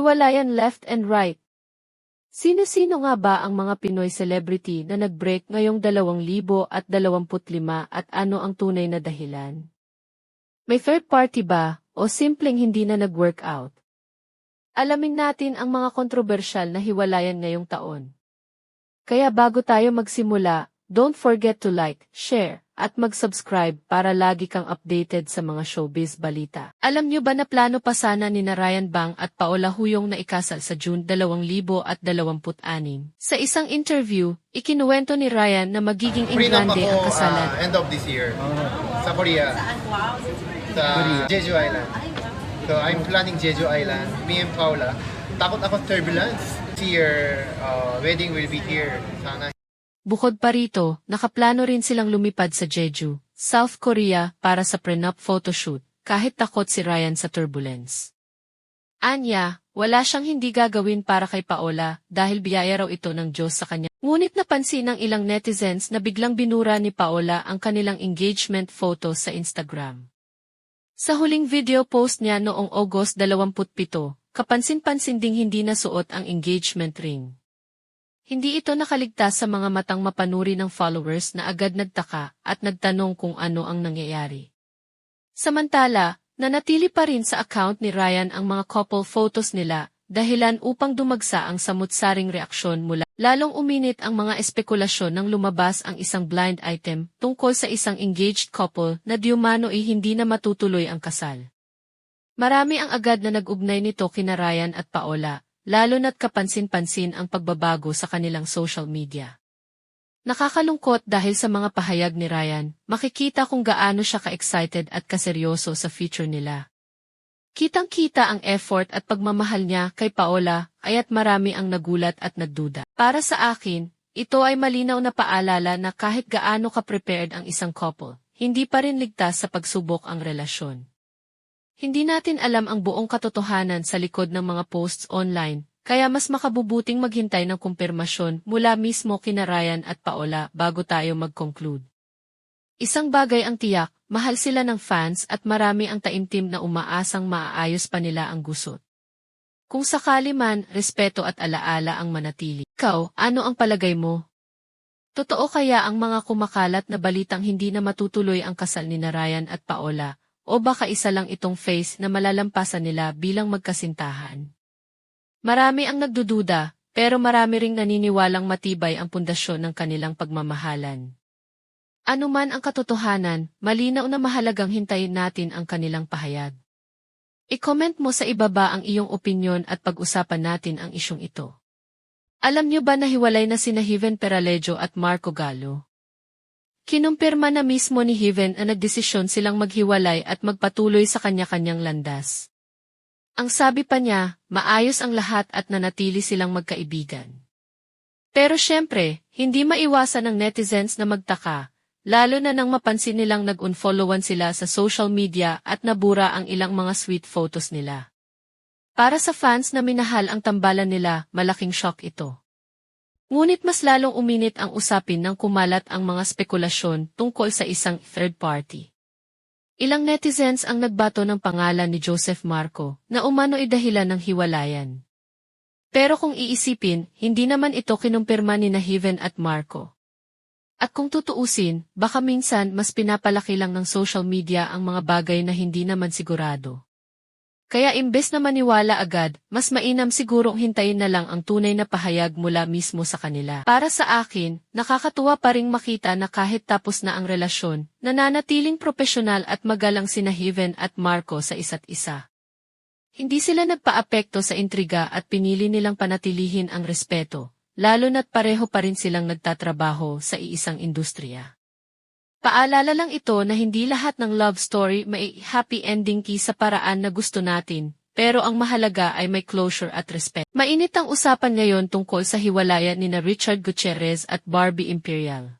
Hiwalayan left and right. Sino-sino nga ba ang mga Pinoy celebrity na nag-break ngayong 2025 at ano ang tunay na dahilan? May third party ba o simpleng hindi na nag-workout? Alamin natin ang mga kontrobersyal na hiwalayan ngayong taon. Kaya bago tayo magsimula, don't forget to like, share, at mag-subscribe para lagi kang updated sa mga showbiz balita. Alam nyo ba na plano pa sana ni na Ryan Bang at Paola Huyong na ikasal sa June 2026? Sa isang interview, ikinuwento ni Ryan na magiging ingrande ang kasalan. ah, end of this year sa Korea. Sa Jeju Island. So I'm planning Jeju Island, me and Paula. Takot ako turbulence. This year, uh, wedding will be here. Sana Bukod pa rito, nakaplano rin silang lumipad sa Jeju, South Korea para sa prenup photoshoot, kahit takot si Ryan sa turbulence. Anya, wala siyang hindi gagawin para kay Paola dahil biyaya raw ito ng Diyos sa kanya. Ngunit napansin ng ilang netizens na biglang binura ni Paola ang kanilang engagement photo sa Instagram. Sa huling video post niya noong August 27, kapansin-pansin ding hindi nasuot ang engagement ring. Hindi ito nakaligtas sa mga matang mapanuri ng followers na agad nagtaka at nagtanong kung ano ang nangyayari. Samantala, nanatili pa rin sa account ni Ryan ang mga couple photos nila, dahilan upang dumagsa ang samutsaring reaksyon mula. Lalong uminit ang mga espekulasyon nang lumabas ang isang blind item tungkol sa isang engaged couple na diumano ay hindi na matutuloy ang kasal. Marami ang agad na nag-ugnay nito kina Ryan at Paola, lalo na't kapansin-pansin ang pagbabago sa kanilang social media. Nakakalungkot dahil sa mga pahayag ni Ryan, makikita kung gaano siya ka-excited at kaseryoso sa future nila. Kitang-kita ang effort at pagmamahal niya kay Paola, kaya't marami ang nagulat at nagduda. Para sa akin, ito ay malinaw na paalala na kahit gaano ka-prepared ang isang couple, hindi pa rin ligtas sa pagsubok ang relasyon. Hindi natin alam ang buong katotohanan sa likod ng mga posts online, kaya mas makabubuting maghintay ng kumpirmasyon mula mismo kina Ryan at Paola bago tayo mag-conclude. Isang bagay ang tiyak, mahal sila ng fans at marami ang taimtim na umaasang maaayos pa nila ang gusot. Kung sakali man, respeto at alaala ang manatili. Ikaw, ano ang palagay mo? Totoo kaya ang mga kumakalat na balitang hindi na matutuloy ang kasal ni Narayan at Paola, o baka isa lang itong face na malalampasan nila bilang magkasintahan? Marami ang nagdududa, pero marami ring naniniwalang matibay ang pundasyon ng kanilang pagmamahalan. Ano man ang katotohanan, malinaw na mahalagang hintayin natin ang kanilang pahayag. I-comment mo sa ibaba ang iyong opinyon at pag-usapan natin ang isyong ito. Alam niyo ba na hiwalay na sina Heaven Peralejo at Marco Gallo? Kinumpirma na mismo ni Heaven na nagdesisyon silang maghiwalay at magpatuloy sa kanya-kanyang landas. Ang sabi pa niya, maayos ang lahat at nanatili silang magkaibigan. Pero syempre, hindi maiwasan ng netizens na magtaka, lalo na nang mapansin nilang nag-unfollowan sila sa social media at nabura ang ilang mga sweet photos nila. Para sa fans na minahal ang tambalan nila, malaking shock ito. Ngunit mas lalong uminit ang usapin nang kumalat ang mga spekulasyon tungkol sa isang third party. Ilang netizens ang nagbato ng pangalan ni Joseph Marco na umano ay dahilan ng hiwalayan. Pero kung iisipin, hindi naman ito kinumpirma ni na Heaven at Marco. At kung tutuusin, baka minsan mas pinapalaki lang ng social media ang mga bagay na hindi naman sigurado. Kaya imbes na maniwala agad, mas mainam sigurong hintayin na lang ang tunay na pahayag mula mismo sa kanila. Para sa akin, nakakatuwa pa ring makita na kahit tapos na ang relasyon, nananatiling propesyonal at magalang sina Heaven at Marco sa isa't isa. Hindi sila nagpaapekto sa intriga at pinili nilang panatilihin ang respeto, lalo na't pareho pa rin silang nagtatrabaho sa iisang industriya. Paalala lang ito na hindi lahat ng love story may happy ending key sa paraan na gusto natin, pero ang mahalaga ay may closure at respect. Mainit ang usapan ngayon tungkol sa hiwalayan ni na Richard Gutierrez at Barbie Imperial.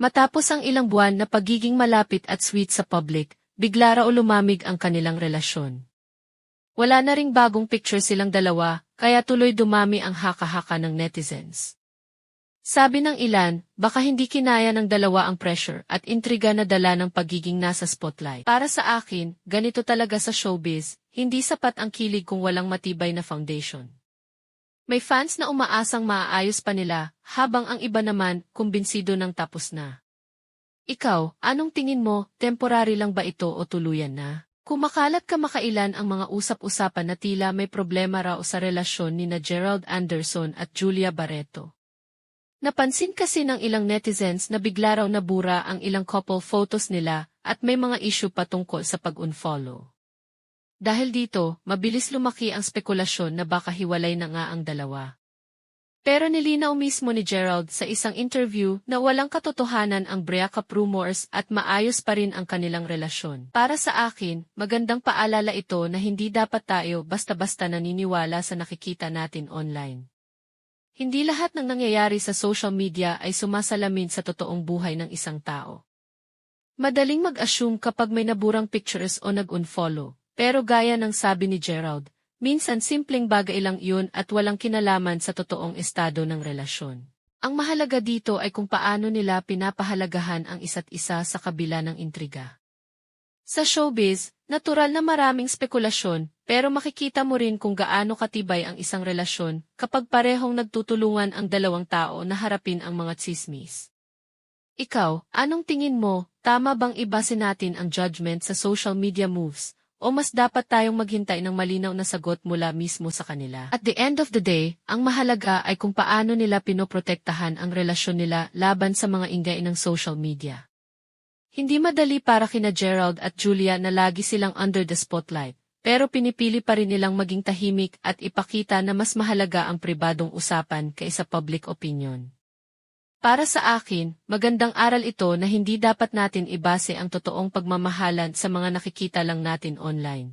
Matapos ang ilang buwan na pagiging malapit at sweet sa public, bigla raw lumamig ang kanilang relasyon. Wala na ring bagong picture silang dalawa, kaya tuloy dumami ang haka-haka ng netizens. Sabi ng ilan, baka hindi kinaya ng dalawa ang pressure at intriga na dala ng pagiging nasa spotlight. Para sa akin, ganito talaga sa showbiz, hindi sapat ang kilig kung walang matibay na foundation. May fans na umaasang maaayos pa nila, habang ang iba naman, kumbinsido ng tapos na. Ikaw, anong tingin mo, temporary lang ba ito o tuluyan na? Kumakalat ka makailan ang mga usap-usapan na tila may problema raw sa relasyon ni na Gerald Anderson at Julia Barreto. Napansin kasi ng ilang netizens na bigla raw nabura ang ilang couple photos nila at may mga issue patungkol sa pag-unfollow. Dahil dito, mabilis lumaki ang spekulasyon na baka hiwalay na nga ang dalawa. Pero nilinaw mismo ni Gerald sa isang interview na walang katotohanan ang breakup rumors at maayos pa rin ang kanilang relasyon. Para sa akin, magandang paalala ito na hindi dapat tayo basta-basta naniniwala sa nakikita natin online. Hindi lahat ng nangyayari sa social media ay sumasalamin sa totoong buhay ng isang tao. Madaling mag-assume kapag may naburang pictures o nag-unfollow, pero gaya ng sabi ni Gerald, minsan simpleng bagay lang iyon at walang kinalaman sa totoong estado ng relasyon. Ang mahalaga dito ay kung paano nila pinapahalagahan ang isa't isa sa kabila ng intriga. Sa showbiz, natural na maraming spekulasyon, pero makikita mo rin kung gaano katibay ang isang relasyon kapag parehong nagtutulungan ang dalawang tao na harapin ang mga tsismis. Ikaw, anong tingin mo, tama bang ibase natin ang judgment sa social media moves, o mas dapat tayong maghintay ng malinaw na sagot mula mismo sa kanila? At the end of the day, ang mahalaga ay kung paano nila pinoprotektahan ang relasyon nila laban sa mga ingay ng social media. Hindi madali para kina Gerald at Julia na lagi silang under the spotlight, pero pinipili pa rin nilang maging tahimik at ipakita na mas mahalaga ang pribadong usapan kaysa public opinion. Para sa akin, magandang aral ito na hindi dapat natin ibase ang totoong pagmamahalan sa mga nakikita lang natin online.